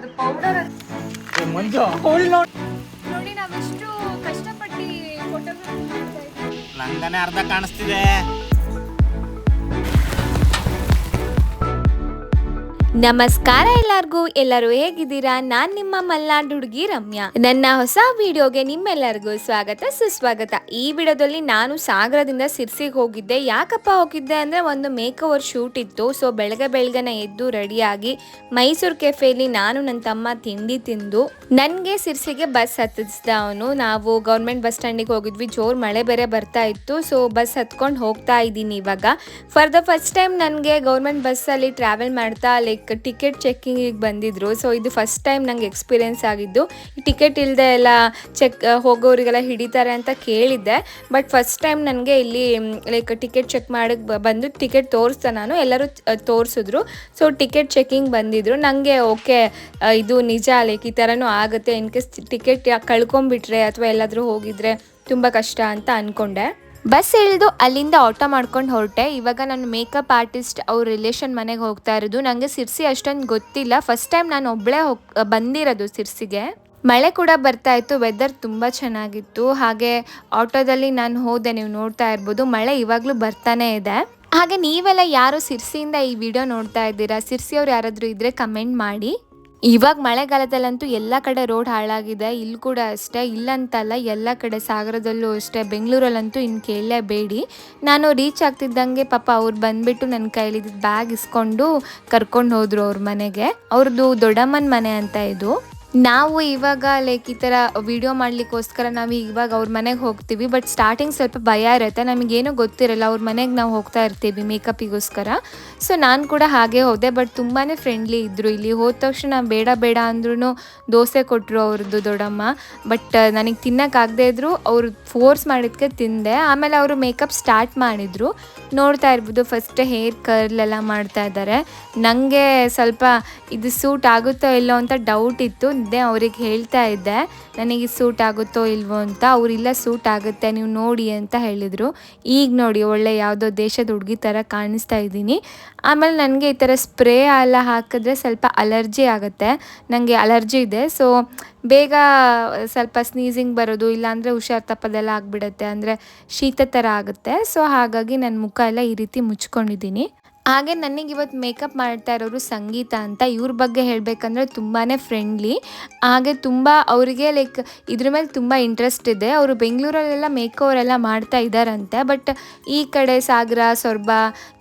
ಅದು ಪೌಡರ್ ಮಂಜು. ನೋಡಿ ನಾವೆಷ್ಟು ಕಷ್ಟಪಟ್ಟು ಫೋಟೋಗ್ರಫಿ ಮಾಡ್ತಾ ಇದ್ದೀವಿ. ನಂಗನೆ ಅರ್ಧ ಕಾಣಿಸ್ತಿದೆ. ನಮಸ್ಕಾರ ಎಲ್ಲರಿಗೂ. ಎಲ್ಲರೂ ಹೇಗಿದ್ದೀರಾ? ನಾನ್ ನಿಮ್ಮ ಮಲ್ನಾಡ್ ಹುಡುಗಿ ರಮ್ಯಾ. ನನ್ನ ಹೊಸ ವಿಡಿಯೋಗೆ ನಿಮ್ಮೆಲ್ಲರಿಗೂ ಸ್ವಾಗತ, ಸುಸ್ವಾಗತ. ಈ ವಿಡಿಯೋದಲ್ಲಿ ನಾನು ಸಾಗರದಿಂದ ಸಿರ್ಸಿಗೆ ಹೋಗಿದ್ದೆ. ಯಾಕಪ್ಪ ಹೋಗಿದ್ದೆ ಅಂದ್ರೆ ಒಂದು ಮೇಕ್ ಓವರ್ ಶೂಟ್ ಇತ್ತು. ಸೊ, ಬೆಳಗ್ಗೆ ಬೆಳಗ್ಗೆನ ಎದ್ದು ರೆಡಿಯಾಗಿ ಮೈಸೂರು ಕೆಫೆಯಲ್ಲಿ ನಾನು ನನ್ನ ತಮ್ಮ ತಿಂಡಿ ತಿಂದು, ನನಗೆ ಸಿರ್ಸಿಗೆ ಬಸ್ ಹತ್ತಿಸ್ದ ಅವನು. ನಾವು ಗೌರ್ಮೆಂಟ್ ಬಸ್ ಸ್ಟ್ಯಾಂಡಿಗೆ ಹೋಗಿದ್ವಿ. ಜೋರ್ ಮಳೆ ಬೇರೆ ಬರ್ತಾ ಇತ್ತು. ಸೊ, ಬಸ್ ಹತ್ಕೊಂಡು ಹೋಗ್ತಾ ಇದ್ದೀನಿ ಇವಾಗ. ಫಾರ್ ದ ಫಸ್ಟ್ ಟೈಮ್ ನನಗೆ ಗೌರ್ಮೆಂಟ್ ಬಸ್ಸಲ್ಲಿ ಟ್ರಾವೆಲ್ ಮಾಡ್ತಾ ಲೈಕ್ ಟಿಕೆಟ್ ಚೆಕ್ಕಿಂಗಿಗೆ ಬಂದಿದ್ರು. ಸೊ ಇದು ಫಸ್ಟ್ ಟೈಮ್ ನಂಗೆ ಎಕ್ಸ್ಪೀರಿಯೆನ್ಸ್ ಆಗಿದ್ದು. ಟಿಕೆಟ್ ಇಲ್ಲದೆ ಎಲ್ಲ ಚೆಕ್, ಹೋಗೋರಿಗೆಲ್ಲ ಹಿಡಿತಾರೆ ಅಂತ ಕೇಳಿದ್ದೆ. ಬಟ್ ಫಸ್ಟ್ ಟೈಮ್ ನನಗೆ ಇಲ್ಲಿ ಲೈಕ್ ಟಿಕೆಟ್ ಚೆಕ್ ಮಾಡಕ್ಕೆ ಬಂದು ಟಿಕೆಟ್ ತೋರಿಸ್ದೆ ನಾನು. ಎಲ್ಲರೂ ತೋರಿಸಿದ್ರು. ಸೊ ಟಿಕೆಟ್ ಚೆಕ್ಕಿಂಗ್ ಬಂದಿದ್ರು. ನನಗೆ ಓಕೆ ಇದು ನಿಜ ಲೈಕ್ ಈ ಥರನೂ ಆಗುತ್ತೆ. ಇನ್ ಕೇಸ್ ಟಿಕೆಟ್ ಕಳ್ಕೊಂಬಿಟ್ರೆ ಅಥವಾ ಎಲ್ಲಾದರೂ ಹೋಗಿದ್ರೆ ತುಂಬ ಕಷ್ಟ ಅಂತ ಅಂದ್ಕೊಂಡೆ ಬಸ್ ಇಳಿದು ಅಲ್ಲಿಂದ ಆಟೋ ಮಾಡ್ಕೊಂಡು ಹೊರಟೆ. ಇವಾಗ ನಾನು ಮೇಕಪ್ ಆರ್ಟಿಸ್ಟ್ ಅವ್ರ ರಿಲೇಷನ್ ಮನೆಗೆ ಹೋಗ್ತಾ ಇರೋದು. ನನಗೆ ಸಿರ್ಸಿ ಅಷ್ಟೊಂದು ಗೊತ್ತಿಲ್ಲ. ಫಸ್ಟ್ ಟೈಮ್ ನಾನು ಒಬ್ಬಳೇ ಹೋಗ್, ಬಂದಿರೋದು ಸಿರ್ಸಿಗೆ. ಮಳೆ ಕೂಡ ಬರ್ತಾ ಇತ್ತು. ವೆದರ್ ತುಂಬ ಚೆನ್ನಾಗಿತ್ತು. ಹಾಗೆ ಆಟೋದಲ್ಲಿ ನಾನು ಹೋದೆ. ನೀವು ನೋಡ್ತಾ ಇರ್ಬೋದು. ಮಳೆ ಇವಾಗಲೂ ಬರ್ತಾನೆ ಇದೆ. ಹಾಗೆ ನೀವೆಲ್ಲ ಯಾರು ಸಿರ್ಸಿಯಿಂದ ಈ ವಿಡಿಯೋ ನೋಡ್ತಾ ಇದ್ದೀರಾ? ಸಿರ್ಸಿಯವ್ರು ಯಾರಾದರೂ ಇದ್ದರೆ ಕಮೆಂಟ್ ಮಾಡಿ. ಇವಾಗ ಮಳೆಗಾಲದಲ್ಲಂತೂ ಎಲ್ಲ ಕಡೆ ರೋಡ್ ಹಾಳಾಗಿದೆ. ಇಲ್ಲಿ ಕೂಡ ಅಷ್ಟೇ, ಇಲ್ಲಂತಲ್ಲ ಎಲ್ಲ ಕಡೆ, ಸಾಗರದಲ್ಲೂ ಅಷ್ಟೇ, ಬೆಂಗಳೂರಲ್ಲಂತೂ ಇನ್ನು ಕೇಳಲೇಬೇಡಿ. ನಾನು ರೀಚ್ ಆಗ್ತಿದ್ದಂಗೆ ಪಾಪ ಅವ್ರು ಬಂದುಬಿಟ್ಟು ನನ್ನ ಕೈಲಿದ್ದ ಬ್ಯಾಗ್ ಇಸ್ಕೊಂಡು ಕರ್ಕೊಂಡು ಹೋದರು ಅವ್ರ ಮನೆಗೆ. ಅವ್ರದ್ದು ದೊಡ್ಡಮ್ಮನ ಮನೆ ಅಂತ ಇದು. ನಾವು ಇವಾಗ ಲೈಕ್ ಈ ಥರ ವಿಡಿಯೋ ಮಾಡಲಿಕ್ಕೋಸ್ಕರ ನಾವು ಇವಾಗ ಅವ್ರ ಮನೆಗೆ ಹೋಗ್ತೀವಿ. ಬಟ್ ಸ್ಟಾರ್ಟಿಂಗ್ ಸ್ವಲ್ಪ ಭಯ ಇರುತ್ತೆ. ನಮಗೇನು ಗೊತ್ತಿರಲ್ಲ, ಅವ್ರ ಮನೆಗೆ ನಾವು ಹೋಗ್ತಾ ಇರ್ತೀವಿ ಮೇಕಪ್ಪಿಗೋಸ್ಕರ ಸೊ ನಾನು ಕೂಡ ಹಾಗೆ ಹೋದೆ ಬಟ್ ತುಂಬಾ ಫ್ರೆಂಡ್ಲಿ ಇದ್ದರು ಇಲ್ಲಿ. ಹೋದ ತಕ್ಷಣ ಬೇಡ ಬೇಡ ಅಂದ್ರೂ ದೋಸೆ ಕೊಟ್ಟರು ಅವ್ರದ್ದು ದೊಡ್ಡಮ್ಮ. ಬಟ್ ನನಗೆ ತಿನ್ನೋಕ್ಕಾಗದೇ ಇದ್ರು, ಅವರು ಫೋರ್ಸ್ ಮಾಡಿದ್ಕೆ ತಿಂದೆ. ಆಮೇಲೆ ಅವರು ಮೇಕಪ್ ಸ್ಟಾರ್ಟ್ ಮಾಡಿದರು. ನೋಡ್ತಾ ಇರ್ಬೋದು ಫಸ್ಟ್ ಹೇರ್ ಕರ್ಲ್ ಎಲ್ಲ ಮಾಡ್ತಾ ಇದ್ದಾರೆ ನನಗೆ ಸ್ವಲ್ಪ ಇದು ಸೂಟ್ ಆಗುತ್ತೋ ಇಲ್ಲೋ ಅಂತ ಡೌಟ್ ಇತ್ತು. ಇದ್ದೆ ಅವ್ರಿಗೆ ಹೇಳ್ತಾ ಇದ್ದೆ, ನನಗೆ ಸೂಟ್ ಆಗುತ್ತೋ ಇಲ್ವೋ ಅಂತ, ಅವರಿಲ್ಲ ಸೂಟ್ ಆಗುತ್ತೆ, ನೀವು ನೋಡಿ ಅಂತ ಹೇಳಿದರು. ಈಗ ನೋಡಿ, ಒಳ್ಳೆ ಯಾವುದೋ ದೇಶದ ಹುಡುಗಿ ಥರ ಕಾಣಿಸ್ತಾ ಇದ್ದೀನಿ. ಆಮೇಲೆ ನನಗೆ ಈ ಥರ ಸ್ಪ್ರೇ ಎಲ್ಲ ಹಾಕಿದ್ರೆ ಸ್ವಲ್ಪ ಅಲರ್ಜಿ ಆಗುತ್ತೆ, ನನಗೆ ಅಲರ್ಜಿ ಇದೆ. ಸೊ, ಬೇಗ ಸ್ವಲ್ಪ ಸ್ನೀಸಿಂಗ್ ಬರೋದು, ಇಲ್ಲಾಂದರೆ ಹುಷಾರು ತಪ್ಪದೆಲ್ಲ ಆಗಿಬಿಡುತ್ತೆ, ಅಂದರೆ ಶೀತ ಥರ ಆಗುತ್ತೆ. ಸೊ, ಹಾಗಾಗಿ ನನ್ನ ಮುಖ ಎಲ್ಲ ಈ ರೀತಿ ಮುಚ್ಕೊಂಡಿದ್ದೀನಿ. ಹಾಗೆ ನನಗೆ ಇವತ್ತು ಮೇಕಪ್ ಮಾಡ್ತಾ ಇರೋರು ಸಂಗೀತ ಅಂತ ಇವ್ರ ಬಗ್ಗೆ ಹೇಳಬೇಕಂದ್ರೆ ತುಂಬಾ ಫ್ರೆಂಡ್ಲಿ ಹಾಗೆ ತುಂಬ ಅವರಿಗೆ ಲೈಕ್ ಇದ್ರ ಮೇಲೆ ತುಂಬ ಇಂಟ್ರೆಸ್ಟ್ ಇದೆ. ಅವರು ಬೆಂಗಳೂರಲ್ಲೆಲ್ಲ ಮೇಕ್ ಎಲ್ಲ ಮಾಡ್ತಾ ಇದ್ದಾರಂತೆ ಬಟ್ ಈ ಕಡೆ ಸಾಗರ, ಸೊರಬ,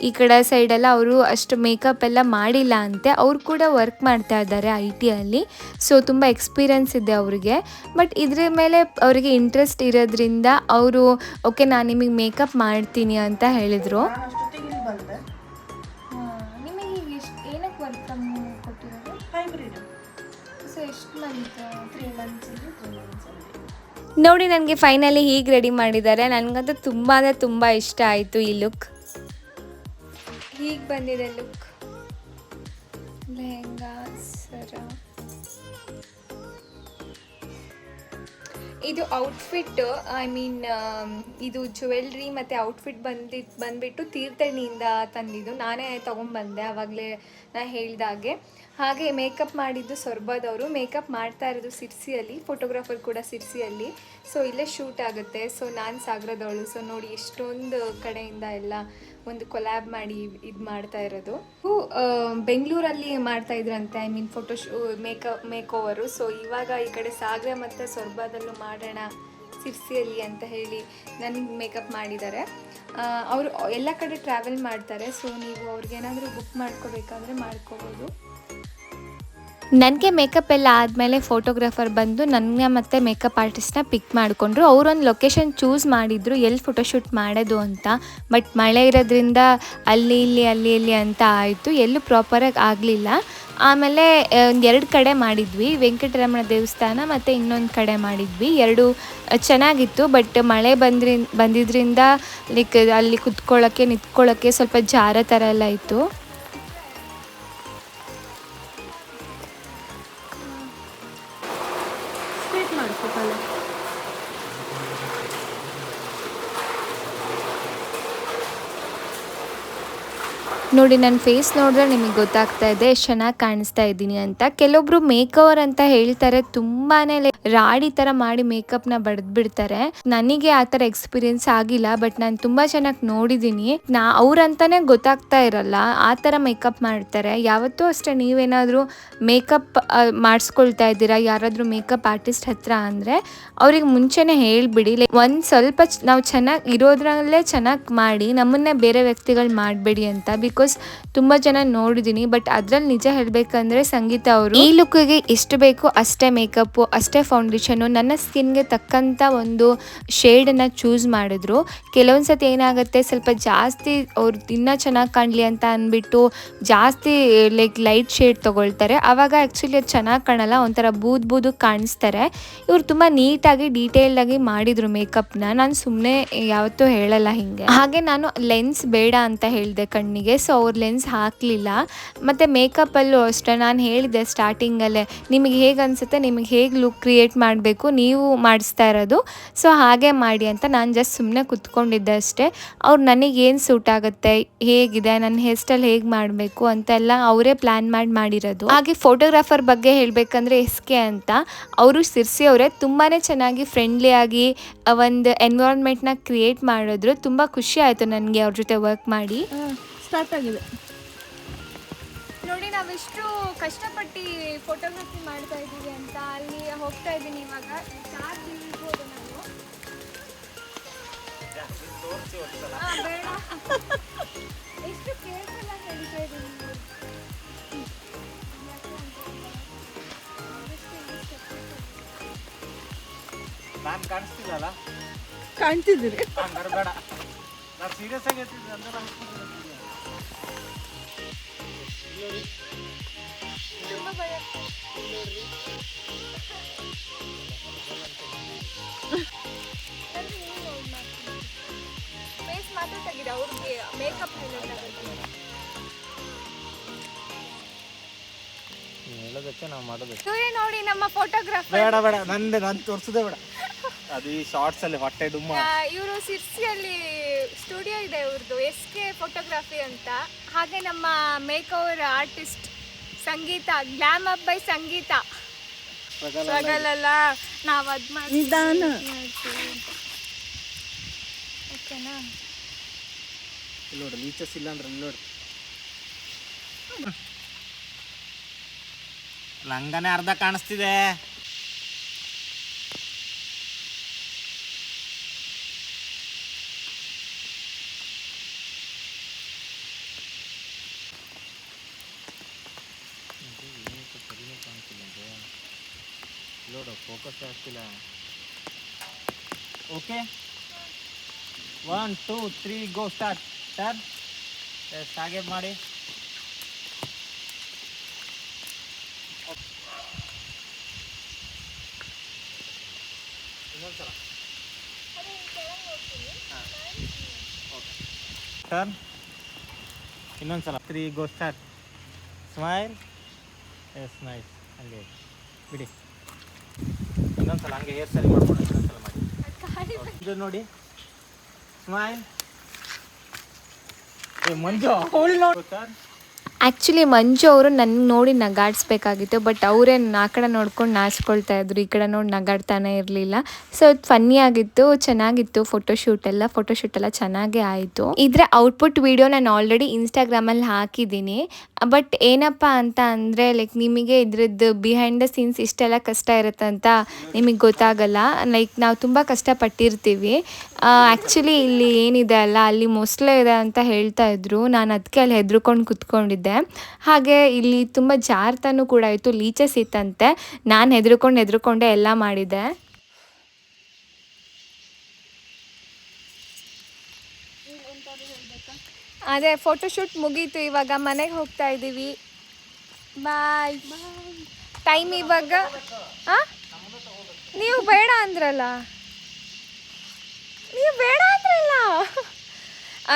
ಈ ಕಡೆ ಸೈಡೆಲ್ಲ ಅವರು ಅಷ್ಟು ಮೇಕಪ್ ಎಲ್ಲ ಮಾಡಿಲ್ಲ ಅಂತೆ. ಅವ್ರು ಕೂಡ ವರ್ಕ್ ಮಾಡ್ತಾ ಇದ್ದಾರೆ ಐ ಟಿಯಲ್ಲಿ ಸೊ ತುಂಬ ಎಕ್ಸ್ಪೀರಿಯನ್ಸ್ ಇದೆ ಅವರಿಗೆ. ಬಟ್ ಇದ್ರ ಮೇಲೆ ಅವರಿಗೆ ಇಂಟ್ರೆಸ್ಟ್ ಇರೋದ್ರಿಂದ ಅವರು ಓಕೆ ನಾನು ನಿಮಗೆ ಮೇಕಪ್ ಮಾಡ್ತೀನಿ ಅಂತ ಹೇಳಿದರು. ನಿಮಗೆ ಈಗ ಎಷ್ಟು ಏನಕ್ಕೆ ವರ್ಕ್ ಫ್ರಮ್ ಕೊಟ್ಟಿರೋದು? ಹೈಬ್ರಿಡ್ ಸೊ ಎಷ್ಟು month three months three months ನೋಡಿ ನನಗೆ ಫೈನಲಿ ಹೀಗೆ ರೆಡಿ ಮಾಡಿದ್ದಾರೆ. ನನಗಂತೂ ತುಂಬ ಅಂದರೆ ತುಂಬ ಇಷ್ಟ ಆಯಿತು ಈ ಲುಕ್ ಹೀಗೆ ಬಂದಿದೆ ಲುಕ್ ಲೆಹಂಗಾ ಸರ. ಇದು ಔಟ್ಫಿಟ್ ಐ ಮೀನ್ ಇದು ಜ್ಯುವೆಲ್ರಿ ಮತ್ತು ಔಟ್ಫಿಟ್ ಬಂದಿದ್ದು ಬಂದುಬಿಟ್ಟು ತೀರ್ಥಹಳ್ಳಿಯಿಂದ ತಂದಿದ್ದು. ನಾನೇ ತೊಗೊಂಬಂದೆ ಆವಾಗಲೇ ನಾ ಹೇಳಿದಾಗೆ ಹಾಗೆ. ಮೇಕಪ್ ಮಾಡಿದ್ದು ಸೊರ್ಬದವರು. ಮೇಕಪ್ ಮಾಡ್ತಾ ಇರೋದು ಸಿರ್ಸಿಯಲ್ಲಿ ಫೋಟೋಗ್ರಾಫರ್ ಕೂಡ ಸಿರ್ಸಿಯಲ್ಲಿ. ಸೊ ಇಲ್ಲೇ ಶೂಟ್ ಆಗುತ್ತೆ. ಸೊ ನಾನು ಸಾಗರದವಳು. ಸೊ ನೋಡಿ, ಎಷ್ಟೊಂದು ಕಡೆಯಿಂದ ಎಲ್ಲ ಒಂದು ಕೊಲ್ಯಾಬ್ ಮಾಡಿ ಇದು ಮಾಡ್ತಾ ಇರೋದು. ಬೆಂಗಳೂರಲ್ಲಿ ಮಾಡ್ತಾ ಇದ್ರಂತೆ I mean photo shoot makeover so ಇವಾಗ ಈ ಕಡೆ ಸಾಗರ ಮತ್ತು ಸೊರ್ಬಾದಲ್ಲೂ ಮಾಡೋಣ, ಸಿರ್ಸಿಯಲ್ಲಿ ಅಂತ ಹೇಳಿ ನನಗೆ ಮೇಕಪ್ ಮಾಡಿದ್ದಾರೆ. ಅವರು ಎಲ್ಲ ಕಡೆ ಟ್ರಾವೆಲ್ ಮಾಡ್ತಾರೆ. ಸೊ ನೀವು ಅವ್ರಿಗೇನಾದರೂ ಬುಕ್ ಮಾಡ್ಕೋಬೇಕಾದ್ರೆ ಮಾಡ್ಕೋಬೋದು. ನನಗೆ ಮೇಕಪ್ ಎಲ್ಲ ಆದಮೇಲೆ ಫೋಟೋಗ್ರಾಫರ್ ಬಂದು ನನ್ನ ಮತ್ತು ಮೇಕಪ್ ಆರ್ಟಿಸ್ಟ್ನ ಪಿಕ್ ಮಾಡಿಕೊಂಡ್ರು. ಅವರೊಂದು ಲೊಕೇಶನ್ ಚೂಸ್ ಮಾಡಿದರು ಎಲ್ಲಿ ಫೋಟೋಶೂಟ್ ಮಾಡೋದು ಅಂತ. ಬಟ್ ಮಳೆ ಇರೋದ್ರಿಂದ ಅಲ್ಲಿ, ಇಲ್ಲಿ ಅಲ್ಲಿ, ಇಲ್ಲಿ ಅಂತ ಆಯಿತು. ಎಲ್ಲೂ ಪ್ರಾಪರಾಗಿ ಆಗಲಿಲ್ಲ. ಆಮೇಲೆ ಒಂದು ಎರಡು ಕಡೆ ಮಾಡಿದ್ವಿ. ವೆಂಕಟರಮಣ ದೇವಸ್ಥಾನ ಮತ್ತು ಇನ್ನೊಂದು ಕಡೆ ಮಾಡಿದ್ವಿ. ಎರಡು ಚೆನ್ನಾಗಿತ್ತು. ಬಟ್ ಮಳೆ ಬಂದ್ರಿ ಬಂದಿದ್ದರಿಂದ ಲೈಕ್ ಅಲ್ಲಿ ಕುತ್ಕೊಳ್ಳೋಕ್ಕೆ ನಿಂತ್ಕೊಳ್ಳೋಕ್ಕೆ ಸ್ವಲ್ಪ ಜಾರ ಥರ ಎಲ್ಲ ಇತ್ತು. ನೋಡಿ ನನ್ನ ಫೇಸ್ ನೋಡಿದ್ರೆ ನಿಮಗೆ ಗೊತ್ತಾಗ್ತಾ ಇದೆ ಎಷ್ಟು ಚೆನ್ನಾಗಿ ಕಾಣಿಸ್ತಾ ಇದ್ದೀನಿ ಅಂತ. ಕೆಲವೊಬ್ರು ಮೇಕ್ ಅಂತ ಹೇಳ್ತಾರೆ ಲೈಕ್ ರಾಡಿ ತರ ಮಾಡಿ ಮೇಕಪ್ನ ಬಡ್ದು ಬಿಡ್ತಾರೆ ನನಗೆ ಆ ಥರ ಎಕ್ಸ್ಪೀರಿಯನ್ಸ್ ಆಗಿಲ್ಲ ಬಟ್ ನಾನು ತುಂಬಾ ಚೆನ್ನಾಗಿ ನೋಡಿದೀನಿ. ನಾ, ಅವ್ರಂತಾನೆ ಗೊತ್ತಾಗ್ತಾ ಇರಲ್ಲ, ಆ ಥರ ಮೇಕಪ್ ಮಾಡ್ತಾರೆ. ಯಾವತ್ತೂ ಅಷ್ಟೇ ನೀವೇನಾದರೂ ಮೇಕಪ್ ಮಾಡಿಸ್ಕೊಳ್ತಾ ಇದ್ದೀರಾ? ಯಾರಾದರೂ ಮೇಕಪ್ ಆರ್ಟಿಸ್ಟ್ ಹತ್ರ ಅಂದ್ರೆ ಅವ್ರಿಗೆ ಮುಂಚೆನೇ ಹೇಳ್ಬಿಡಿ. ಲೈಕ್ ಒಂದು ಸ್ವಲ್ಪ ನಾವು ಚೆನ್ನಾಗಿ ಇರೋದ್ರಲ್ಲೇ ಚೆನ್ನಾಗಿ ಮಾಡಿ, ನಮ್ಮನ್ನೇ ಬೇರೆ ವ್ಯಕ್ತಿಗಳು ಮಾಡಬೇಡಿ ಅಂತ ಬಿಕಾಸ್ ತುಂಬ ಜನ ನೋಡಿದೀನಿ. ಬಟ್ ಅದ್ರಲ್ಲಿ ನಿಜ ಹೇಳಬೇಕಂದ್ರೆ ಸಂಗೀತ ಅವರು, ಈ ಲುಕ್ಗೆ ಎಷ್ಟು ಬೇಕು ಅಷ್ಟೇ ಮೇಕಪ್ ಅಷ್ಟೇ ಫೌಂಡೇಶನು ನನ್ನ ಸ್ಕಿನ್ಗೆ ತಕ್ಕಂಥ ಒಂದು ಶೇಡನ್ನು ಚೂಸ್ ಮಾಡಿದ್ರು. ಕೆಲವೊಂದು ಸತಿ ಏನಾಗುತ್ತೆ, ಸ್ವಲ್ಪ ಜಾಸ್ತಿ ಅವ್ರು ಇನ್ನೂ ಚೆನ್ನಾಗಿ ಕಾಣಲಿ ಅಂತ ಅಂದ್ಬಿಟ್ಟು ಜಾಸ್ತಿ ಲೈಕ್ ಲೈಟ್ ಶೇಡ್ ತೊಗೊಳ್ತಾರೆ. ಆವಾಗ ಆ್ಯಕ್ಚುಲಿ ಅದು ಚೆನ್ನಾಗಿ ಕಾಣಲ್ಲ, ಒಂಥರ ಬೂದ್ ಬೂದು ಕಾಣಿಸ್ತಾರೆ. ಇವ್ರು ತುಂಬ ನೀಟಾಗಿ ಡೀಟೇಲ್ಡಾಗಿ ಮಾಡಿದ್ರು ಮೇಕಪ್ನ ನಾನು ಸುಮ್ಮನೆ ಯಾವತ್ತೂ ಹೇಳಲ್ಲ ಹಿಂಗೆ. ಹಾಗೆ ನಾನು ಲೆನ್ಸ್ ಬೇಡ ಅಂತ ಹೇಳಿದೆ ಕಣ್ಣಿಗೆ ಸೊ ಅವ್ರು ಲೆನ್ಸ್ ಹಾಕಲಿಲ್ಲ. ಮತ್ತು ಮೇಕಪ್ಪಲ್ಲೂ ಅಷ್ಟೇ, ನಾನು ಹೇಳಿದೆ ಸ್ಟಾರ್ಟಿಂಗಲ್ಲೇ ನಿಮಗೆ ಹೇಗೆ ಅನಿಸುತ್ತೆ, ನಿಮಗೆ ಹೇಗೆ ಲುಕ್ ಕ್ರಿಯೇಟ್ ಮಾಡಬೇಕು, ನೀವು ಮಾಡಿಸ್ತಾ ಇರೋದು. ಸೊ, ಹಾಗೆ ಮಾಡಿ ಅಂತ ನಾನು ಜಸ್ಟ್ ಸುಮ್ಮನೆ ಕುತ್ಕೊಂಡಿದ್ದೆ ಅಷ್ಟೇ. ಅವ್ರು ಏನು ಸೂಟ್ ಆಗುತ್ತೆ, ಹೇಗಿದೆ ನನ್ನ ಹೇರ್ ಸ್ಟೈಲ್ ಹೇಗೆ ಮಾಡಬೇಕು ಅಂತೆಲ್ಲ ಅವರೇ ಪ್ಲ್ಯಾನ್ ಮಾಡಿ ಮಾಡಿರೋದು. ಹಾಗೆ ಫೋಟೋಗ್ರಾಫರ್ ಬಗ್ಗೆ ಹೇಳಬೇಕಂದ್ರೆ ಎಸ್ ಕೆ ಅಂತ, ಅವರು ಸಿರ್ಸಿ ಅವರೇ ತುಂಬಾ ಚೆನ್ನಾಗಿ ಫ್ರೆಂಡ್ಲಿಯಾಗಿ ಒಂದು ಎನ್ವಿರಾನ್ಮೆಂಟ್ನ ಕ್ರಿಯೇಟ್ ಮಾಡಿದ್ರು. ತುಂಬ ಖುಷಿ ಆಯಿತು ನನಗೆ ಅವ್ರ ಜೊತೆ ವರ್ಕ್ ಮಾಡಿ. ಸ್ಟಾರ್ಟ್ ಆಗಿದೆ. ನಾವೆಷ್ಟು ಕಷ್ಟಪಟ್ಟು ಫೋಟೋಗ್ರಫಿ ಮಾಡ್ತಾ ಇದ್ದೀವಿ ಅಂತ ಅಲ್ಲಿ ಹೋಗ್ತಾ ಇದ್ದೀನಿ ಇವಾಗ. ಚಾರ್ಜ್ ನಾವು? ಬೇಡ. ಎಷ್ಟು ಕೇರ್ಫುಲ್ ಆಗಿ ಹೇಳ್ತಾ ಇದ್ದೀನಿ ನಾನು ಕಾಣ್ತಿದ್ದೀರಿ. ಬೇಡ ನಾನು ಸೀರಿಯಸ್ ಆಗಿ ಅಂದ್ರೆ ನಾನು ತುಂಬ ಭಯ ಫೇಸ್ ಮಾತ್ರ ತೆಗಿದೆ ಅವ್ರಿಗೆ ಮೇಕಪ್ ಹೇಳೋದಕ್ಕೆ ನಾವು ಮಾಡಬೇಕು ಸೂರ್ಯ ನೋಡಿ ನಮ್ಮ ಫೋಟೋಗ್ರಾಫರ್ ಬೇಡ ಬೇಡ ನಂದೆ ನಾನು ತೋರಿಸೋದೇ ಬೇಡ. ಅದು ಈ ಶಾರ್ಟ್ಸ್ ಅಲ್ಲಿ ಹೊಟ್ಟೆ ಡುಮ್ಮ. ಇವರು ಸಿರ್ಸಿಯಲ್ಲಿ ಸ್ಟುಡಿಯೋ ಇದೆ ಇವ್ರದ್ದು ಎಸ್ ಕೆ ಫೋಟೋಗ್ರಫಿ ಅಂತ. ಹಾಗೆ ನಮ್ಮ makeover artist Sangeetha glam up by Sangeetha. ಸಗಲಲ್ಲ ನಾವು ಅದು ಮಾಡಿ ನಿಧಾನ. ಓಕೆನಾ? ಇಲ್ಲಿ ನೋಡು ಲೀಚಸ್ ಇಲ್ಲ ಅಂದ್ರೆ ಇಲ್ಲಿ ನೋಡು ಲಂಗನೇ ಅರ್ಧ ಕಾಣಿಸ್ತಿದೆ. ಫೋಕಸ್ ಆಗ್ತಿಲ್ಲ. Okay one two three go start sir yes ಹಾಗೆ ಮಾಡಿ. ಇನ್ನೊಂದ್ಸಲ ಟರ್ನ್ ಇನ್ನೊಂದ್ಸಲ. Three go start smile yes nice ಹಂಗೆ. ಬಿಡಿ. ಇನ್ನೊಂದ್ಸಲ ಹಂಗೆ ಹೇರ್ ಸ್ಟೈಲ್ ಮಾಡ್ಕೊಂಡು ಇನ್ನೊಂದ್ಸಲ ಮಾಡಿ. ಇದು ನೋಡಿ. ಸ್ಮೈಲ್ ಮಂಜು ಅವಳು ನೋಡು ಸರ್ ಆ್ಯಕ್ಚುಲಿ ಮಂಜು ಅವರು ನನ್ನ ನೋಡಿ ನಗಾಡಿಸ್ಬೇಕಾಗಿತ್ತು ಬಟ್ ಅವರೇ ಆ ಕಡೆ ನೋಡ್ಕೊಂಡು ನಾಚ್ಕೊಳ್ತಾ ಇದ್ರು. ಈ ಕಡೆ ನೋಡಿ ನಗಾಡ್ತಾನೆ ಇರಲಿಲ್ಲ. ಸೊ ಅದು ಫನ್ನಿ ಆಗಿತ್ತು, ಚೆನ್ನಾಗಿತ್ತು ಫೋಟೋಶೂಟ್ ಎಲ್ಲ. ಫೋಟೋಶೂಟ್ ಎಲ್ಲ ಚೆನ್ನಾಗೇ ಆಯಿತು. ಇದರ ಔಟ್ಪುಟ್ ವಿಡಿಯೋ ನಾನು ಆಲ್ರೆಡಿ ಇನ್ಸ್ಟಾಗ್ರಾಮಲ್ಲಿ ಹಾಕಿದ್ದೀನಿ. ಬಟ್ ಏನಪ್ಪ ಅಂತ ಅಂದರೆ ಲೈಕ್ ನಿಮಗೆ ಇದ್ರದ್ದು ಬಿಹೈಂಡ್ ದ ಸೀನ್ಸ್ ಇಷ್ಟೆಲ್ಲ ಕಷ್ಟ ಇರುತ್ತೆ ಅಂತ ನಿಮಗೆ ಗೊತ್ತಾಗಲ್ಲ. ಲೈಕ್ ನಾವು ತುಂಬ ಕಷ್ಟಪಟ್ಟಿರ್ತೀವಿ. ಆ್ಯಕ್ಚುಲಿ ಇಲ್ಲಿ ಏನಿದೆ ಅಲ್ಲ, ಅಲ್ಲಿ ಮೊಸಳೆ ಇದೆ ಅಂತ ಹೇಳ್ತಾ ಇದ್ರು. ನಾನು ಅದಕ್ಕೆ ಅಲ್ಲಿ ಹೆದ್ರುಕೊಂಡು ಕುತ್ಕೊಂಡಿದ್ದೆ. ಹಾಗೆ ಇಲ್ಲಿ ತುಂಬ ಜಾರ್ತಾನೂ ಕೂಡ ಇತ್ತು ಲೀಚಸ್ ಇತ್ತಂತೆ ನಾನು ಹೆದ್ರುಕೊಂಡು ಹೆದ್ರುಕೊಂಡೆ ಎಲ್ಲ ಮಾಡಿದೆ ಅದೇ ಫೋಟೋಶೂಟ್ ಮುಗೀತು ಇವಾಗ, ಮನೆಗೆ ಹೋಗ್ತಾ ಇದ್ದೀವಿ ಬಾಯ್ ಟೈಮ್ ಇವಾಗ ಹಾಂ ನೀವು ಬೇಡ ಅಂದ್ರಲ್ಲ. ನೀವು ಬೇಡ ಅಂದ್ರಲ್ಲ.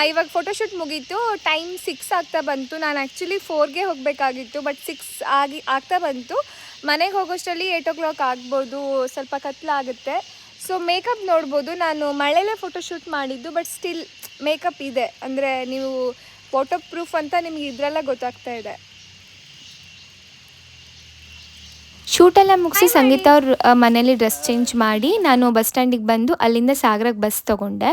ಇವಾಗ ಫೋಟೋಶೂಟ್ ಮುಗೀತು. ಟೈಮ್ ಸಿಕ್ಸ್ ಆಗ್ತಾ ಬಂತು. ನಾನು ಆ್ಯಕ್ಚುಲಿ ಫೋರ್ಗೆ ಹೋಗಬೇಕಾಗಿತ್ತು ಬಟ್ ಸಿಕ್ಸ್ ಆಗಿ, ಆಗ್ತಾ ಬಂತು. ಮನೆಗೆ ಹೋಗೋಷ್ಟರಲ್ಲಿ ಏಯ್ಟ್ ಓ ಕ್ಲಾಕ್ ಆಗ್ಬೋದು, ಸ್ವಲ್ಪ ಕತ್ಲಾಗುತ್ತೆ ಸೊ ಮೇಕಪ್ ನೋಡ್ಬೋದು. ನಾನು ಮಳೆಲೇ ಫೋಟೋಶೂಟ್ ಮಾಡಿದ್ದು ಬಟ್ ಸ್ಟಿಲ್ ಮೇಕಪ್ ಇದೆ. ಅಂದರೆ ನೀವು ಫೋಟೋ ಪ್ರೂಫ್ ಅಂತ ನಿಮಗೆ ಇದರಲ್ಲೇ ಗೊತ್ತಾಗ್ತಾ ಇದೆ. ಶೂಟೆಲ್ಲ ಮುಗಿಸಿ ಸಂಗೀತ ಅವ್ರ ಮನೇಲಿ ಡ್ರೆಸ್ ಚೇಂಜ್ ಮಾಡಿ ನಾನು ಬಸ್ ಸ್ಟ್ಯಾಂಡಿಗೆ ಬಂದು ಅಲ್ಲಿಂದ ಸಾಗರಕ್ಕೆ ಬಸ್ ತೊಗೊಂಡೆ.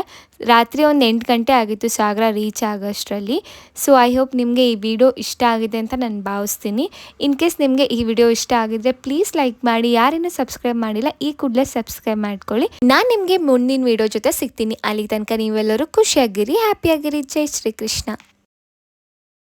ರಾತ್ರಿ ಒಂದು ಎಂಟು ಗಂಟೆ ಆಗಿತ್ತು ಸಾಗರ ರೀಚ್ ಆಗೋಷ್ಟರಲ್ಲಿ. ಸೊ ಐ ಹೋಪ್ ನಿಮಗೆ ಈ ವಿಡಿಯೋ ಇಷ್ಟ ಆಗಿದೆ ಅಂತ ನಾನು ಭಾವಿಸ್ತೀನಿ. ಇನ್ ಕೇಸ್ ನಿಮಗೆ ಈ ವಿಡಿಯೋ ಇಷ್ಟ ಆಗಿದ್ರೆ ಪ್ಲೀಸ್ ಲೈಕ್ ಮಾಡಿ ಯಾರೇನೂ ಸಬ್ಸ್ಕ್ರೈಬ್ ಮಾಡಿಲ್ಲ ಈ ಕೂಡಲೇ ಸಬ್ಸ್ಕ್ರೈಬ್ ಮಾಡ್ಕೊಳ್ಳಿ. ನಾನು ನಿಮಗೆ ಮುಂದಿನ ವಿಡಿಯೋ ಜೊತೆ ಸಿಗ್ತೀನಿ. ಅಲ್ಲಿಗೆ ತನಕ ನೀವೆಲ್ಲರೂ ಖುಷಿಯಾಗಿರಿ ಹ್ಯಾಪಿಯಾಗಿರಿ ಜೈ ಶ್ರೀಕೃಷ್ಣ.